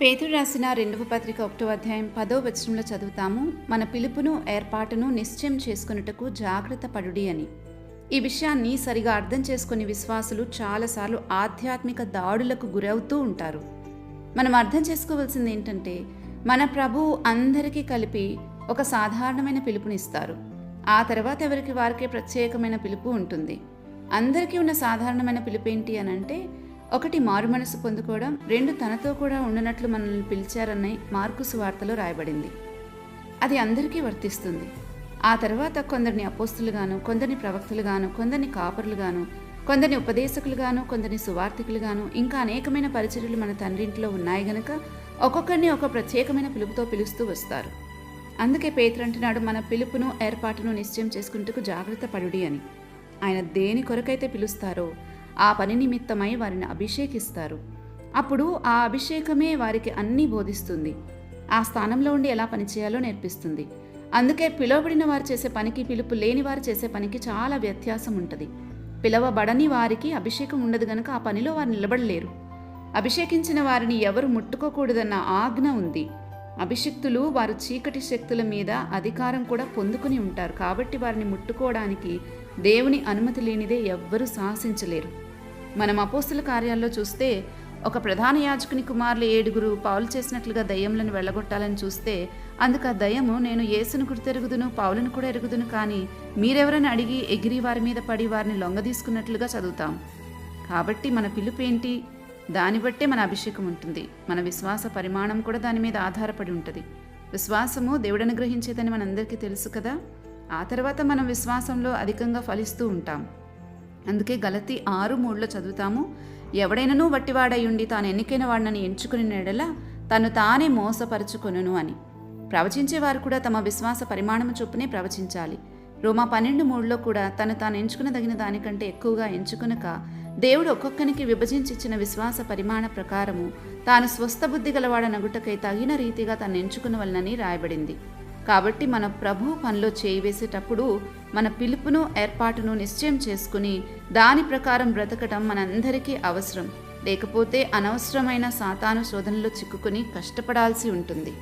పేతుడు రాసిన రెండవ పత్రిక ఒకటో అధ్యాయం పదో వచనంలో చదువుతాము మన పిలుపును ఏర్పాటును నిశ్చయం చేసుకొనుటకు జాగ్రత్త పడుడి అని. ఈ విషయాన్ని సరిగా అర్థం చేసుకుని విశ్వాసులు చాలాసార్లు ఆధ్యాత్మిక దాడులకు గురవుతూ ఉంటారు. మనం అర్థం చేసుకోవాల్సింది ఏంటంటే మన ప్రభువు అందరికీ కలిపి ఒక సాధారణమైన పిలుపునిస్తారు. ఆ తర్వాత ఎవరికి వారికే ప్రత్యేకమైన పిలుపు ఉంటుంది. అందరికీ ఉన్న సాధారణమైన పిలుపు ఏంటి అని అంటే ఒకటి మారు మనసు పొందుకోవడం రెండు తనతో కూడా ఉండనట్లు మనల్ని పిలిచారని మార్కు వార్తలో రాయబడింది. అది అందరికీ వర్తిస్తుంది. ఆ తర్వాత కొందరిని అపోస్తులుగాను కొందరిని ప్రవక్తలుగాను కొందరిని కాపరులుగాను కొందరిని ఉపదేశకులుగాను కొందరిని సువార్థికులుగాను ఇంకా అనేకమైన పరిచర్యలు మన తండ్రింట్లో ఉన్నాయి గనక ఒక్కొక్కరిని ఒక ప్రత్యేకమైన పిలుపుతో పిలుస్తూ వస్తారు. అందుకే పేతురు అంటున్నాడు మన పిలుపును ఏర్పాటును నిశ్చయం చేసుకుంటూ జాగ్రత్త పడుడి అని. ఆయన దేని కొరకైతే పిలుస్తారో ఆ పని నిమిత్తమై వారిని అభిషేకిస్తారు. అప్పుడు ఆ అభిషేకమే వారికి అన్నీ బోధిస్తుంది. ఆ స్థానంలో ఉండి ఎలా పనిచేయాలో నేర్పిస్తుంది. అందుకే పిలువబడిన వారు చేసే పనికి పిలుపు లేని వారు చేసే పనికి చాలా వ్యత్యాసం ఉంటుంది. పిలవబడని వారికి అభిషేకం ఉండదు గనుక ఆ పనిలో వారు నిలబడలేరు. అభిషేకించిన వారిని ఎవరు ముట్టుకోకూడదన్న ఆజ్ఞ ఉంది. అభిషిక్తులు వారు చీకటి శక్తుల మీద అధికారం కూడా పొందుకుని ఉంటారు. కాబట్టి వారిని ముట్టుకోవడానికి దేవుని అనుమతి లేనిదే ఎవ్వరూ సాహసించలేరు. మనం అపోస్తుల కార్యాల్లో చూస్తే ఒక ప్రధాన యాజకుని కుమారులు ఏడుగురు పావులు చేసినట్లుగా దయ్యములను వెళ్ళగొట్టాలని చూస్తే అందుకు ఆ దయ్యము నేను యేసును గుర్తెరుగుదును పావులను కూడా ఎరుగుదును కానీ మీరెవరని అడిగి ఎగిరి వారి మీద పడి వారిని లొంగదీసుకున్నట్లుగా చదువుతాం. కాబట్టి మన పిలుపు ఏంటి? దాన్ని బట్టే మన అభిషేకం ఉంటుంది. మన విశ్వాస పరిమాణం కూడా దాని మీద ఆధారపడి ఉంటుంది. విశ్వాసము దేవుడు అనుగ్రహించేదని మనందరికీ తెలుసు కదా? ఆ తర్వాత మనం విశ్వాసంలో అధికంగా ఫలిస్తూ ఉంటాం. అందుకే గలతి ఆరు మూడులో చదువుతాము. ఎవడైనను వట్టివాడై ఉండి తాను ఎన్నికైన వాడినని ఎంచుకుని నెడల తను తానే మోసపరుచుకొనును అని. ప్రవచించేవారు కూడా తమ విశ్వాస పరిమాణము చొప్పునే ప్రవచించాలి. రోమా పన్నెండు మూడులో కూడా తను తాను ఎంచుకునదగిన దానికంటే ఎక్కువగా ఎంచుకునక దేవుడు ఒక్కొక్కనికి విభజించిచ్చిన విశ్వాస పరిమాణ ప్రకారము తాను స్వస్థ బుద్ధి గలవాడనగుటకై తగిన రీతిగా తను ఎంచుకునవలనని రాయబడింది. కాబట్టి మన ప్రభు పనిలో చేయి వేసేటప్పుడు మన పిలుపును ఏర్పాటును నిశ్చయం చేసుకుని దాని ప్రకారం బ్రతకటం మనందరికీ అవసరం. లేకపోతే అనవసరమైన సాతాను శోధనలో చిక్కుకుని కష్టపడాల్సి ఉంటుంది.